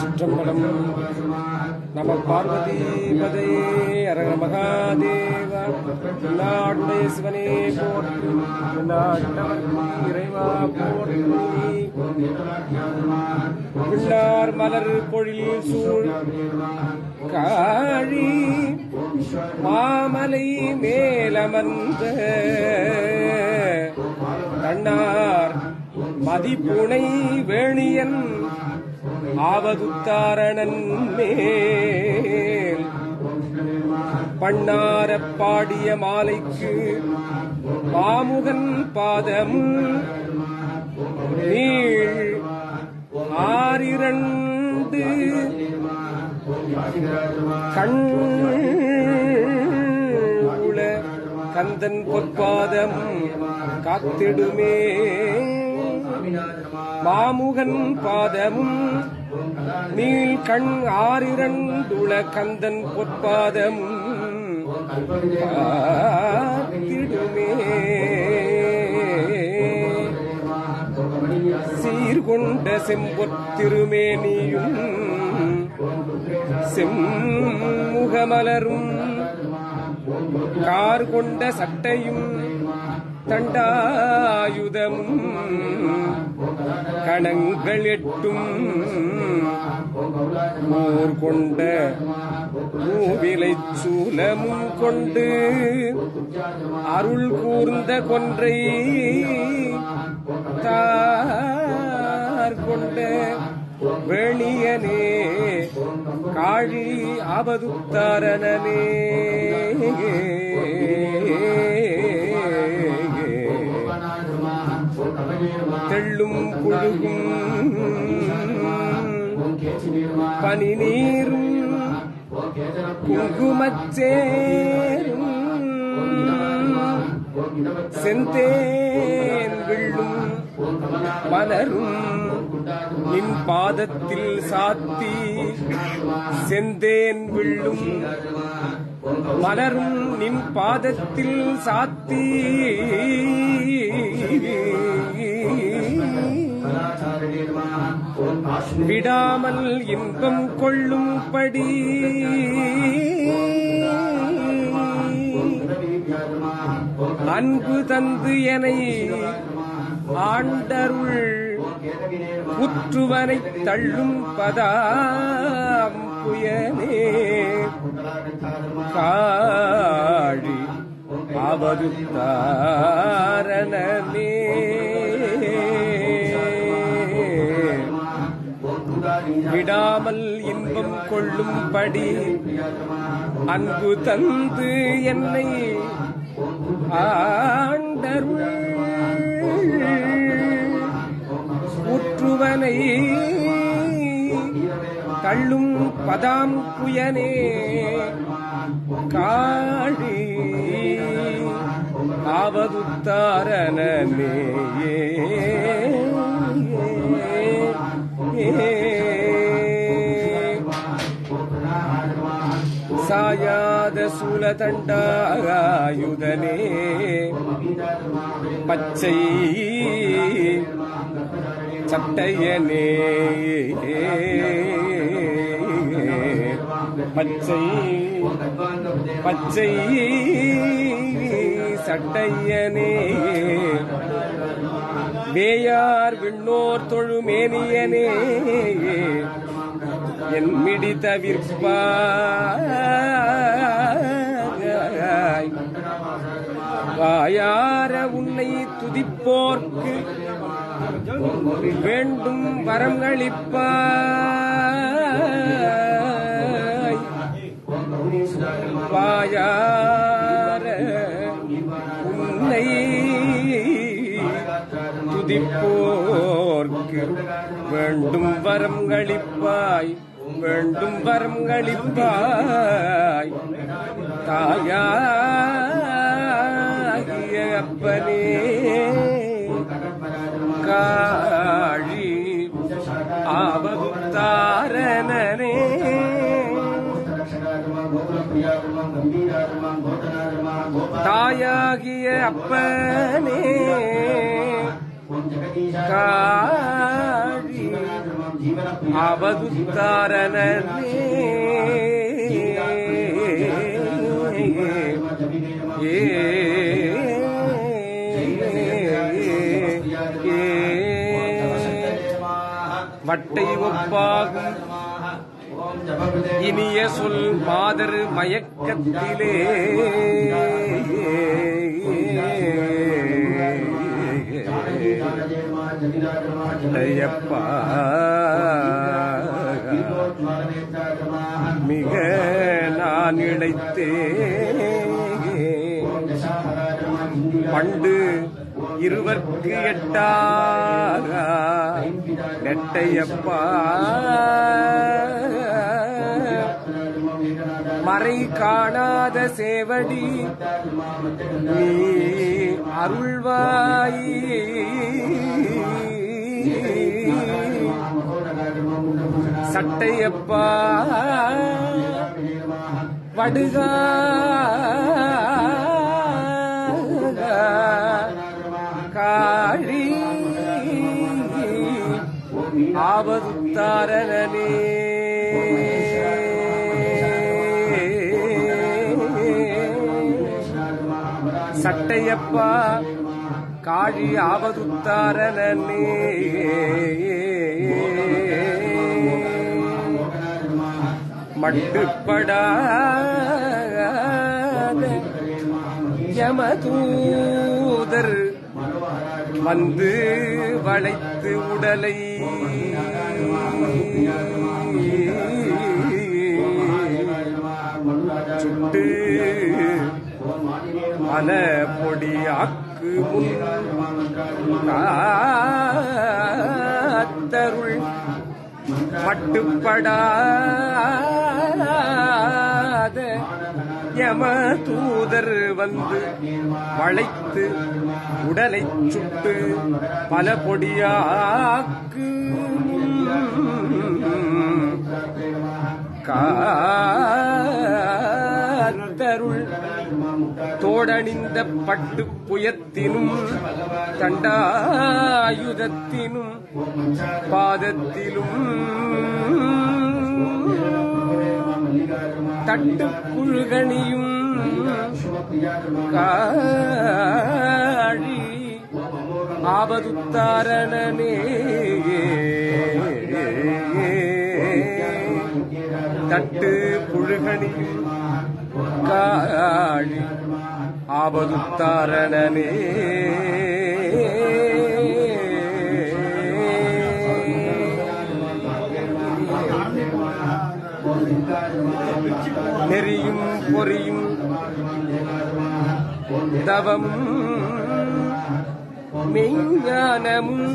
சிற்றம்பலம் நம பார்வதி பதையே அரக மகாதேவ நாடுடைய சிவனே போற்றி இறைவா போற்றி பிள்ளார் மலர் பொழில் சூழ் காழி மாமலை மேலமர்ந்த கண்ணார் மதிப்புனை வேணியன் ஆவதுத்தாரணன் மேல். பண்ணார பாடிய மாலைக்கு பாமுகன் பாதம் நீள் ஆறிரண்டு. கண் கந்தன் பொற்பாதம் காத்திடுமே. மாமுகன் பாதமும் நீள் கண் ஆறிரண்டுள கந்தன் பொற்பாதமும் காத்திடுமே சீர்கொண்ட செம்பொத்திருமேனியும் செம்முகமலரும். கார் கொண்ட சட்டையும் தண்டாயுதமும் கணங்கள் எட்டும். ஊர் கொண்ட மூவிலை சூலமும் கொண்டு அருள் கூர்ந்த கொன்றை தார் கொண்ட வெளியனே காழி ஆபதுத்தாரணனே தெள்ளும் குழுகும். பனி நீரும் குங்குமச்சேரும் செந்தேன் விள்ளும் மலரும் நின் பாதத்தில் சாத்தி. செந்தேன் விள்ளும் மலரும் நின் பாதத்தில் சாத்தி. விடாமல் இன்பம் கொள்ளும்படி அன்பு தந்து என ஆண்டருள் உற்றுவனை தள்ளும் பதாம் புயனே காழி அவரு தாரணமே விடாமல் இன்பம் கொள்ளும்படி அன்பு தந்து என்னை ஆண்டருள் உற்றுவனை தள்ளும் பதாம் புயனே காழி ஆவதுத்தாரணனே சாயாத சூலதண்டாயுதனே பச்சை சட்டையனே. பச்சை பச்சை சட்டையனே. வேயார் விண்ணோர் தொழுமேனியனே. என் மிடி தவிர்ப்பாய். வாயார உன்னை துதிப்போர்க்கு வேண்டும் வரம் அளிப்பாய். வாயார உன்னை துதிப்போர்க்கு வேண்டும் வரம் அளிப்பாய். வேண்டும் வரம் களிப்பாய் தாயாகிய அப்பனே காழி ஆபத்தாரணனே தாயாகிய அப்பனே காழி அவதுத்தாரணனே வட்டை ஒப்பாகும் இனிய சொல் மாதர் மயக்கத்திலே ஐயப்பா. நான் இழைத்தே. பண்டு இருவர்க்கு எட்டாரா நெட்டையப்பா. மறை காணாத சேவடி நீ அருள்வாய். சட்டையப்பா. படுகா. காழி ஆபதுத்தாரணனே சட்டையப்பா காழி ஆபதுத்தாரணனே மட்டுப்படாத. யமதூதர் வந்து வளைத்து உடலை சுட்டு பல பொடியாக்கு முன் காத்தருள். மட்டுப்படாத யம தூதர் வந்து வளைத்து உடலை சுட்டு பல பொடியாக்கு காத்தருள் தோடணிந்த பட்டு புயத்தினும் தண்டாயுதத்தினும் பாதத்திலும் தட்டு புழுகணியும் காழி ஆபதுத்தாரணனே தட்டு புழுகணியும் காழி பொறியும் தவமும் மெய்ஞானமும்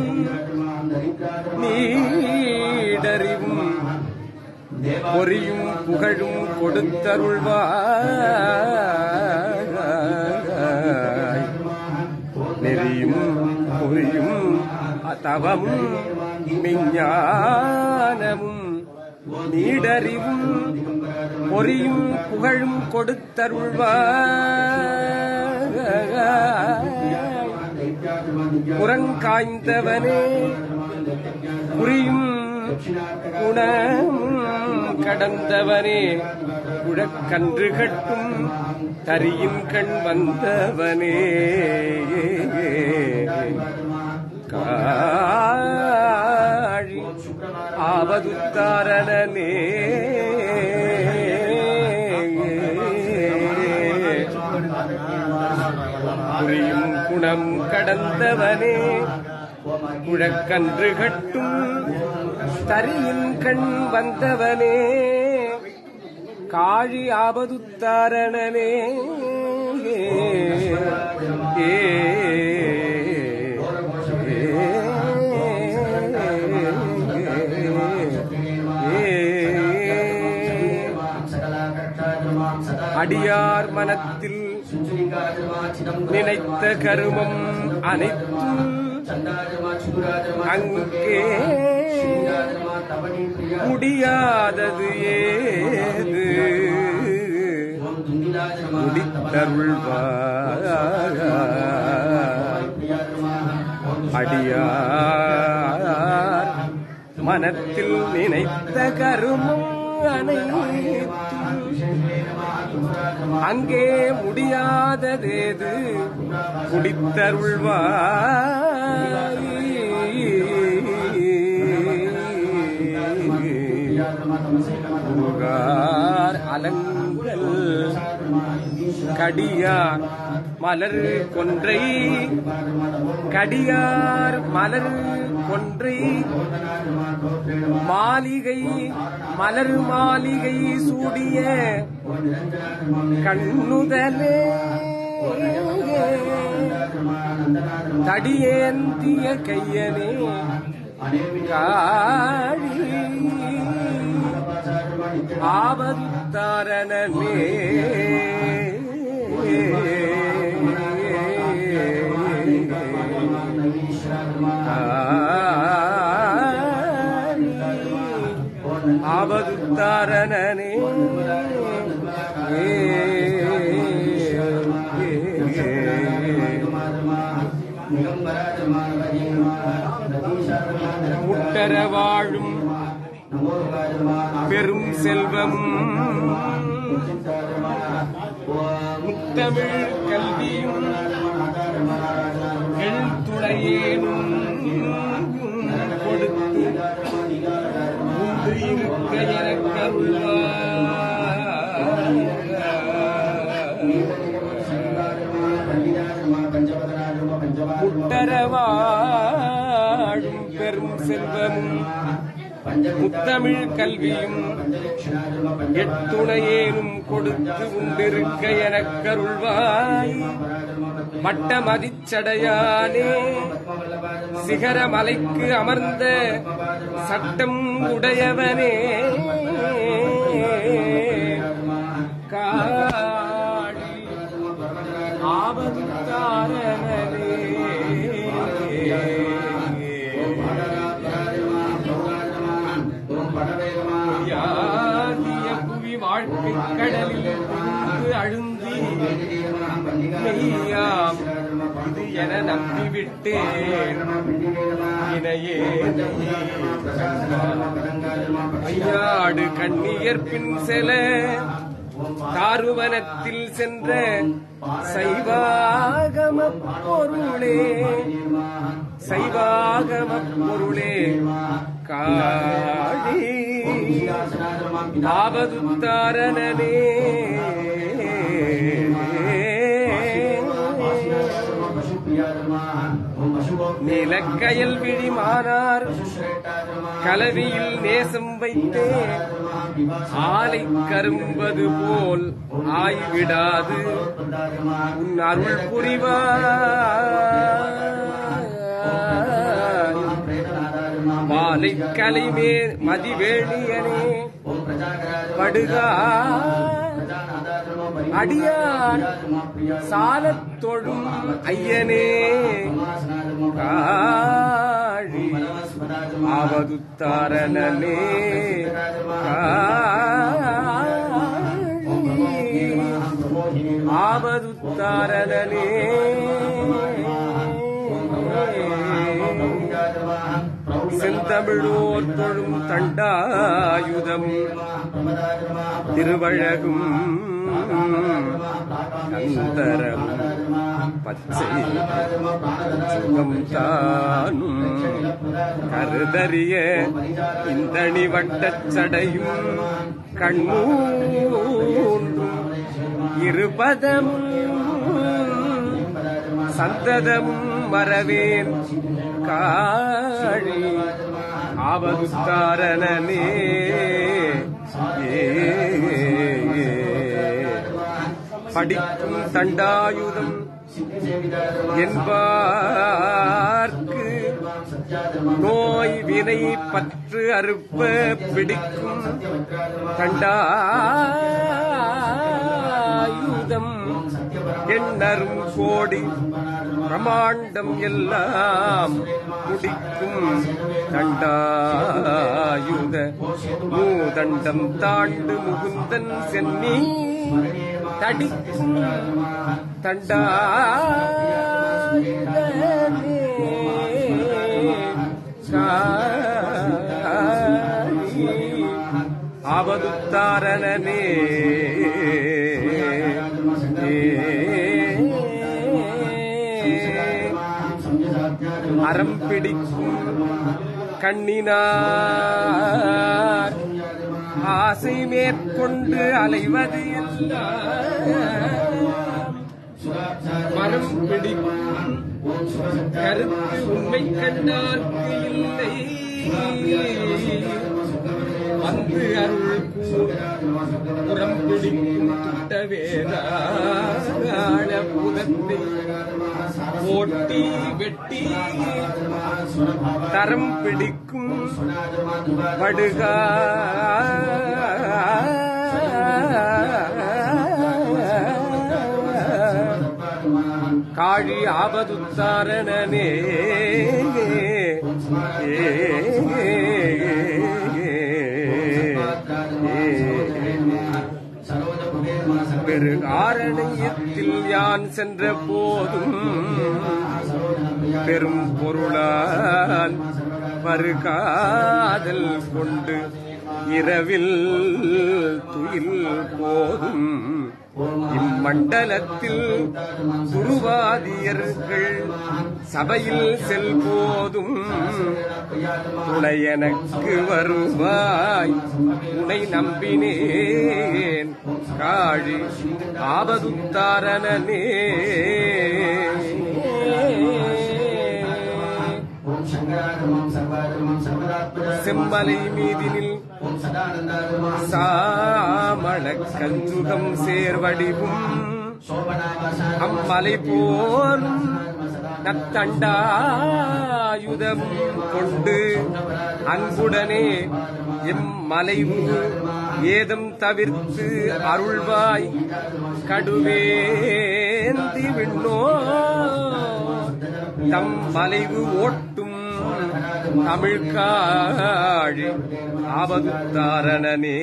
நீடறிவும் பொறியும் புகழும் கொடுத்தருள்வாய். நெறியும் பொறியும் தவமும் மெய்ஞானமும் நீடறிவும் பொறியும் புகழும் கொடுத்தருள்வாய் புறங்காய்ந்தவனே புரியும் குணமும் கடந்தவனே குழக்கன்று கட்டும் தரியின் கண் வந்தவனே. காழி ஆவதுத்தாரணனே புரியும் குணம் கடந்தவனே. குழக்கன்று கட்டும் தரியின் கண் வந்தவனே. காழி ஆபதுத்தாரணனே ஏ அடியார் மனத்தில் நினைத்த கருமம் அனைத்தும் அங்கே முடியாதது ஏது? முடித்தருள்வார் அடியார் மனத்தில் நினைத்த கருமம் அனைத்தும் அங்கே முடியாததேது குடித்தருள்வாய் அலங்கல் கடியார் மலர் கொன்றை. கடியார் மலர் கொன்றை. மாளிகை மலர் மாளிகை சூடிய கண்ணுதலே. தடியேந்திய கையனே. காழி. ஆபத்தாரணமே. ஆபதுத்தாரணனே முட்டர வாழும் பெரும் செல்வமும் முத்தமிழ் கல்வியும் எழுத்துடையேனும் கொடுத்து உண்டு இருக்க முட்டரவாழும் பெரும் செல்வமும் முத்தமிழ் கல்வியும் எத்துணையேனும் கொடுத்து உண்டிருக்க எனக்கருள்வாய். மட்ட மட்டமதிச்சடையானே. சிகர மலைக்கு அமர்ந்த சட்டம் உடையவனே. நம்பிவிட்டேன் இணையே ஐயாடு கண்ணியர் பின் செல தாருவனத்தில் சென்ற சைவாகம பொருளே சைவாகம பொருளே காடி ஆபதுத்தாரணமே நிலக்கயல் விழிமானார் கலவியில் நேசம் வைத்தே. ஆலை கரும்பது போல் ஆய்விடாது. உன் அருள் புரிவாய் மாலை கலைமே மதிவேணியனே படுகா. அடியான் சாலத் தொழும் ஐயனே காழி ஆவதுத்தாரணனே ஆவதுத்தாரணனே செந்தமிழோர் தொழும் தண்டாயுதம் திருவழகும் அந்தரம் பச்சை சுகம் தானும் கருதறிய இந்தணி வட்டச் சடையும் கண்ணூன்றும் இருபதமும் சந்ததமும் மறவேன் காழி. ஆபதுத்தாரணனே படிக்கும் தண்டாயுதம் என்பார்க்கு நோய் வினை பற்று அறுப்ப பிடிக்கும் தண்டாயுதம் எண்ணரும் கோடி பிரமாண்டம் எல்லாம் குடிக்கும் தண்டாயுத மூதண்டம் தாண்டு முகுந்தன் சென்னி தடிக்கும் தண்டாயுதனே ஆபதுத்தாரணனே அறம் பிடிக்கும் கண்ணினார். ஆசை மேற்கொண்டு அலைவது மரம் பிடி கருத்து உண்மை கண்டார்க்கு இல்லை. வந்து அருள் புறம் பிடிக்கும் வேதாள புதத்தை ஓட்டி வெட்டி தரம் பிடிக்கும் படுகா. காழி ஆபதுத்தாரணனே. ஏ. பெரு காரணியத்தில் யான் சென்ற போதும் பெரும் பொருளால் பருகாதல் கொண்டு இரவில் துயில் போதும் இம்மண்டலத்தில் குருவாதியர்கள் சபையில் செல்போதும் துணை எனக்கு வருவாய். உனை நம்பினேன். காழி ஆபதுத்தாரணனே. செம்மலை மீதினில் சாமணக்கஞ்சுகம் சேர்வடிவும் அம்மலை போலும் நத்தண்டாயுதம் கொண்டு அன்புடனே எம்மலைவு ஏதம் தவிர்த்து அருள்வாய் கடுவேந்தி விண்ணோ. தம் மலைவு ஓட்டும் தமிழ்காழி ஆபதுத்தாரணனே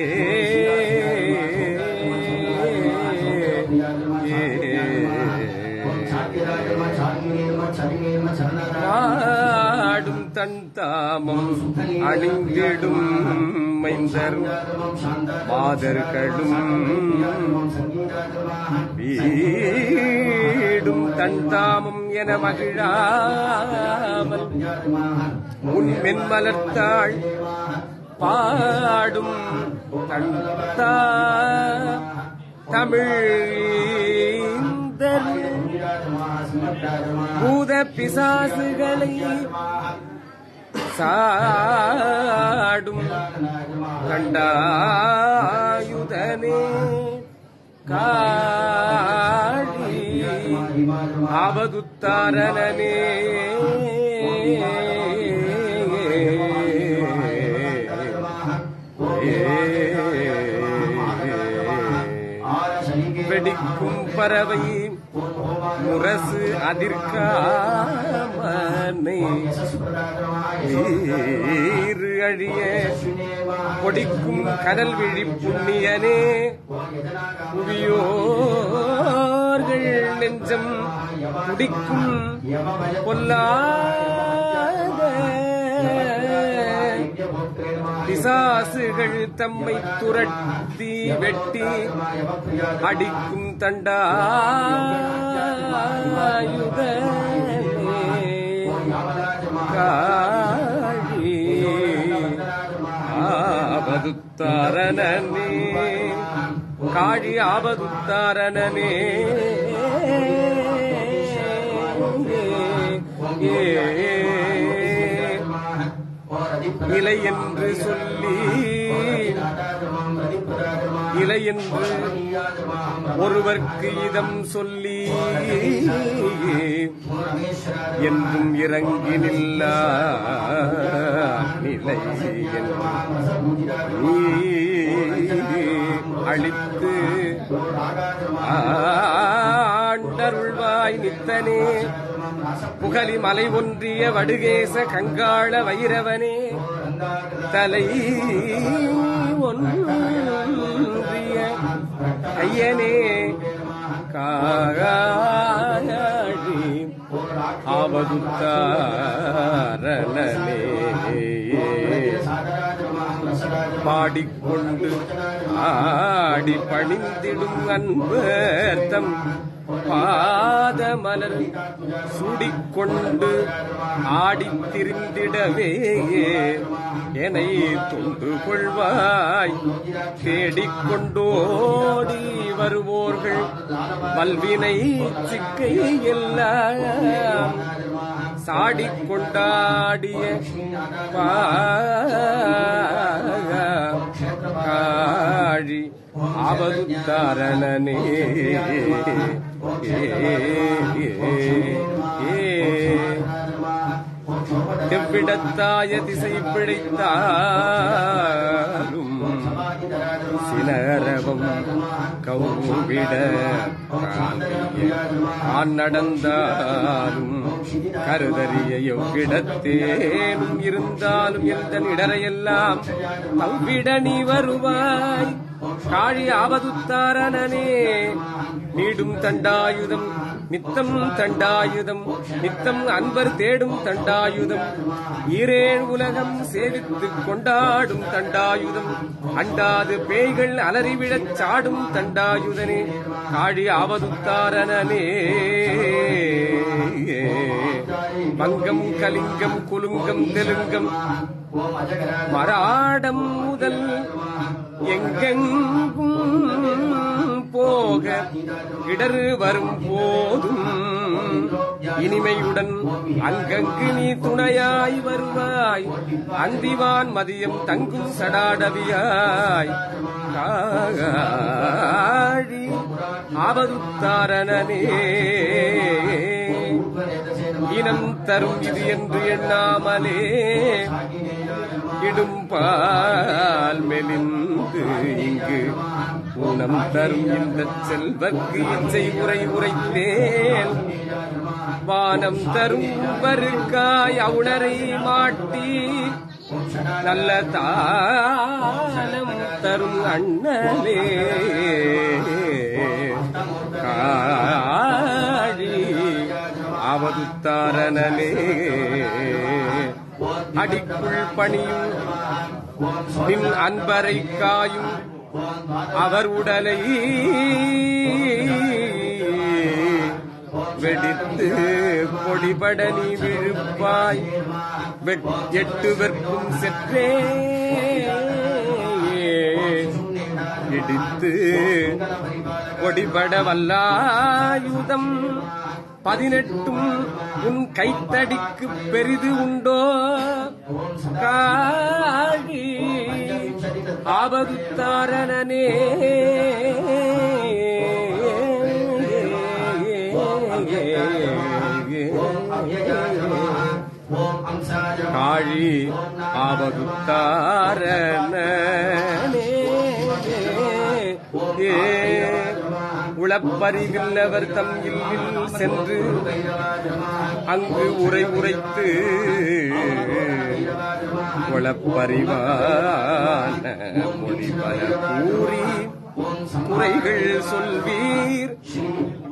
பாடும் தன் தாமம் அணிந்திடும் மைந்தர் மாதர்களும் வீடும் தன் தாமம் என மகிழாமல் உன் மென்மலர்த்தாள் பாடும் தன் தமிழ் பூத பிசாசுகளை சாடும் கண்டாயுதனே காழி ஆபதுத்தாரணனே வெடிக்கும் பறவை முரசு அதிர்காமனை நீரு அழிய கொடிக்கும் கடல் விழி புண்ணியனே. புவியோர்கள் நெஞ்சம் குடிக்கும் பொல்லாத பிசாசுகள் தம்மை துரட்டி வெட்டி அடிக்கும் தண்டா காழி ஆபதுத்தாரணமே. காழி ஆபதுத்தாரணனே இலை என்று சொல்லி இலை என்று ஒருவர்க்கு இதம் சொல்லி என்றும் இறங்கி நில்லா நிலை அழித்து ஆண்டருள்வாய் நித்தனே. புகழி மலை ஒன்றிய வடுகேச கங்காள வைரவனே. தலை ஒன்றிய ஐயனே காழி ஆவதுத்தாரணனே பாடிக்கொண்டு ஆடி பணிந்திடும் அன்பர்த்தம் பாதமலர் சுடிக்கொண்டு ஆடித்திரிந்திடவே என்னை தொண்டு கொள்வாய் தேடிக்கொண்டோடி வருவோர்கள் வல்வினை சிக்கை எல்லாம் சாடி கொண்டாடிய காழி அவதுத்தாரணனே எவ்விடத்தாய திசை பிழைத்தாலும் சிலரவம் கௌவிட நான் நடந்தாலும் கருதறிய எவ்விடத்தேனும் இருந்தாலும் எந்த இடரையெல்லாம் தவ்விட நீ வருவாய். காழி ஆவதுத்தாரணனே நீடும் தண்டாயுதம் நித்தம் தண்டாயுதம் நித்தம் அன்பர் தேடும் தண்டாயுதம். ஈரேழ் உலகம் சேவித்து கொண்டாடும் தண்டாயுதம். அண்டாது பேய்கள் அலறிவிழச் சாடும் தண்டாயுதனே. காழி ஆவதுத்தாரணனே. மங்கம் கலிங்கம் குலுங்கம் தெலுங்கம். மராடம் முதல் எங்கெங்கும் போக இடரு வரும் போதும். இனிமையுடன் அங்கங்கு நீ துணையாய் வருவாய். அந்திவான் மதியம் தங்கும் சடாடவியாய். காழி ஆபதுத்தாரணனே இனம் தரும் இது என்று எண்ணாமலே. இடும்பால் மெலிந்து இங்கு ஊனம் தரும் இந்த செல்வக்கு இச்சை உரை உரைத்தேன் வானம் தரும் வருக்காய் அவுணரை மாட்டி. நல்ல தானம் தரும் அண்ணலே. காழி அவதுத்தாரணனே அடிக்குள் பணியும் நின் அன்பரை காயும். அவர் உடலை வெடித்து பொடிபட நீ விழுப்பாய் எட்டுவர்க்கும் செற்றே. இடித்து ஒடிபட வல்லாயுதம் பதினெட்டும் உன் கைத்தடிக்கு பெரிது உண்டோ? காழி ஆபதுத்தாரணனே காழி ஆபதுத்தாரணனே உளப்பறிவில்லவர் தம் இல்லில் சென்று அங்கு உரை உரைத்து உளப்பறிவான மொழி பல கூறி குறைகள் சொல்வீர்.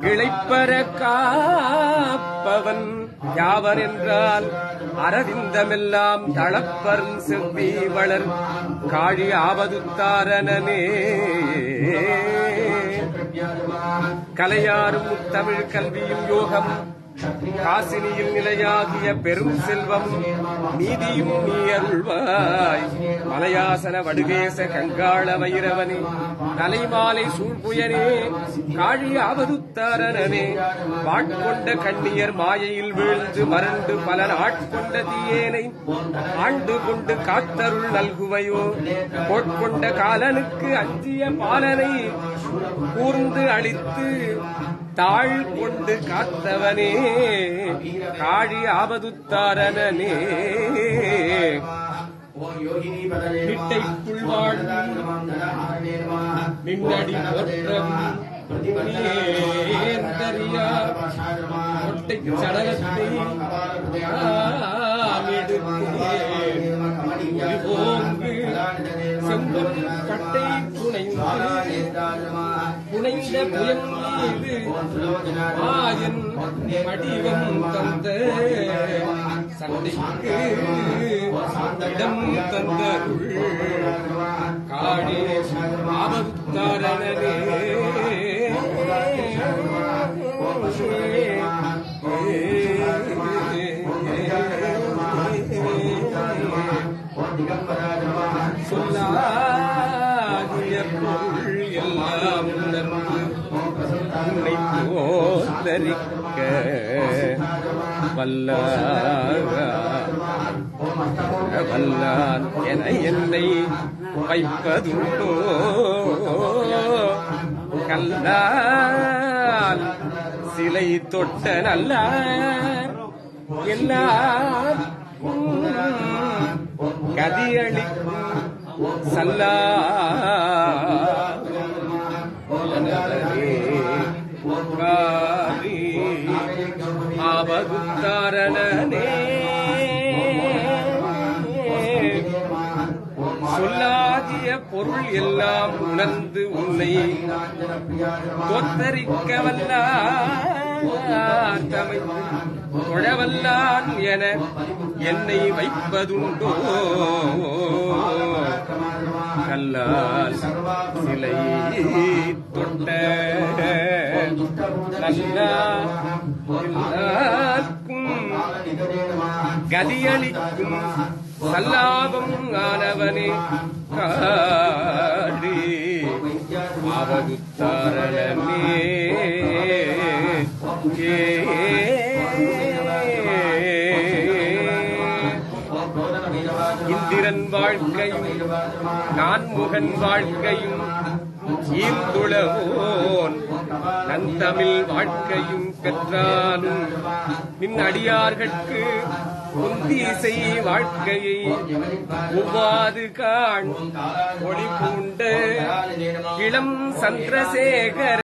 கிளைப்பற காப்பவன் யாவர் என்றால் அரவிந்தமெல்லாம் தளப்பரும் செவ்வி வளர். காழி ஆபதுத்தாரணனே கலையாரும் முத்தமிழ் கல்வியும் யோகம். காசினியில் நிலையாகிய பெரும் செல்வம். நீதியும் நீ அருள்வாய். மலையாசன வடுகேச கங்காள வைரவனே. தலைமாலை சூழ்புயனே. காழி ஆவதுத்தாரணனே வாட்கொண்ட கண்ணியர் மாயையில் வீழ்ந்து மறந்து பல நாட்கொண்ட தீயேனை ஆண்டு கொண்டு காத்தருள் நல்குவையோ. கோட்கொண்ட காலனுக்கு அஞ்சிய பாலனை கூர்ந்து அழித்து தாழ் கொண்டு காத்தவனே காழி ஆபதுத்தாரணனே நிட்டைக்குள் வாழும் நின்னடி சடலத்தை செம்பொன் கட்டை புனைந்து புனை புனைந்த புயன் வடிவம் தந்த சண்டைக்கு இடம் வல்லார் வல்லான் என என்னை வைப்பதுண்டோ கல்லால் சிலை தொட்ட நல்ல எல்லார். கதியளிக்கும் சல்லா ஆபகுத்தாரணனே சொல்லாகிய பொருள் எல்லாம் உணர்ந்து உன்னை தோத்தரிக்க வல்லான் தமைத்து தொழவல்லான் என என்னை வைப்பதுண்டோ. கல்லால் சிலை தொட்ட நல்லா கதியளிக்கும் சல்லாபம் ஆனவனே. காடி அவதுத்தாரணமே இந்திரன் வாழ்க்கையும் நான்முகன் வாழ்க்கையும் ஈந்துளவோன். நந்தமிழ் வாழ்க்கையும் பெற்றாலும் நின் அடியார்கட்கு உந்தீசை வாழ்க்கையை ஒவ்வாது காண். ஒளி பூண்ட இளம் சந்திரசேகர்